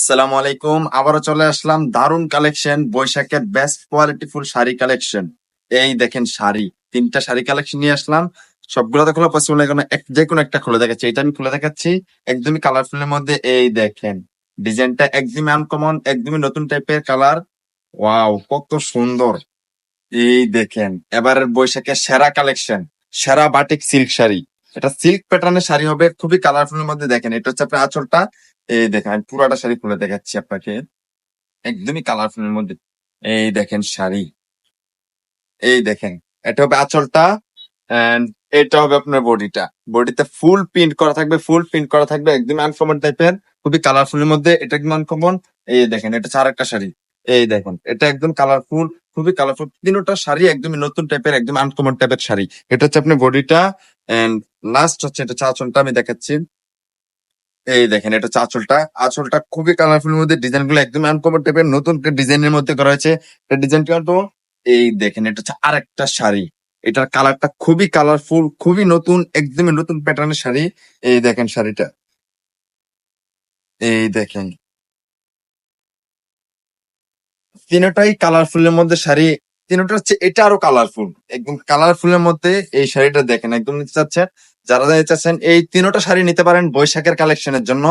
আসসালামু আলাইকুম। আবারও চলে আসলাম দারুণ কালেকশন বৈশাখের বেস্ট কোয়ালিটি ফুল শাড়ি কালেকশন এই দেখেন শাড়ি, তিনটা শাড়ি কালেকশন নিয়ে আসলাম। সবগুলো তো খোলা পসিবল এখন যে কোনো একটা খুলে দেখাচ্ছি। এটা আমি খুলে দেখাচ্ছি, একদমই কালারফুলের মধ্যে। এই দেখেন, ডিজাইনটা একদমই আনকমন একদমই নতুন টাইপের কালার ওয়াও কত সুন্দর। এই দেখেন, এবারের বৈশাখের সেরা কালেকশন সেরা বাটিক সিল্ক শাড়ি। এটা সিল্ক প্যাটার্নের শাড়ি হবে, খুবই কালারফুলের মধ্যে দেখেন, এটা হচ্ছে আপনার আঁচলটা, এই দেখেন, আমি পুরাটা শাড়ি খুলে দেখাচ্ছি আপনাকে, একদমই কালারফুলের মধ্যে, এই দেখেন শাড়ি, এই দেখেন, এটা হবে আঁচলটা এন্ড এটা হবে আপনার বডিটা, বডিতে ফুল প্রিন্ট করা থাকবে ফুল প্রিন্ট করা থাকবে, একদম আনকমন টাইপের খুবই কালারফুলের মধ্যে, এটা একদম আনকমন এই দেখেন, এটা চার একটা শাড়ি, এই দেখুন, এটা একদম কালারফুল খুবই কালারফুল তিনটা শাড়ি একদমই নতুন টাইপের একদম আনকমন টাইপের শাড়ি, এটা হচ্ছে আপনার বডিটা এন্ড লাস্ট হচ্ছে এটা চাচলটা আমি দেখাচ্ছি। এই দেখেন, এটা হচ্ছে আঁচলটা আঁচলটা খুবই কালারফুল মধ্যে ডিজাইনগুলো একদম আনকমন টাইপের নতুন ডিজাইনের মধ্যে করা হয়েছে। এটা ডিজাইনটা তো এই দেখেন, এটা হচ্ছে আরেকটা শাড়ি। এটার কালারটা খুবই কালারফুল খুবই নতুন, একদমই নতুন প্যাটার্নের শাড়ি। এই দেখেন শাড়িটা। এই দেখেন। তিনটাই কালারফুলের মধ্যে শাড়ি তিনটা হচ্ছে, এটা আরও কালারফুল একদম কালারফুলের মধ্যে এই শাড়িটা দেখেন, একদম নিতে চাচ্ছেন। যারা নিতে চাচ্ছেন, এই তিনটা শাড়ি নিতে পারেন বৈশাখের কালেকশনের জন্য।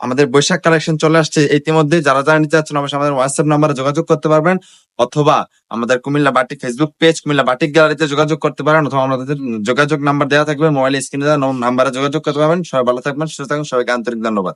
আমাদের বৈশাখ কালেকশন চলে আসছে ইতিমধ্যে। যারা যারা নিতে চাচ্ছেন, অবশ্যই আমাদের হোয়াটসঅ্যাপ নাম্বারে যোগাযোগ করতে পারবেন। অথবা আমাদের Comilla batik Facebook page Comilla batik গ্যালারিতে যোগাযোগ করতে পারেন। অথবা আমাদের যোগাযোগ নাম্বার দেওয়া থাকবে মোবাইল স্ক্রিনে দেওয়া নাম্বারে যোগাযোগ করতে পারবেন। সবাই ভালো থাকবেন, সুস্থ থাকবেন। সবাইকে আন্তরিক ধন্যবাদ।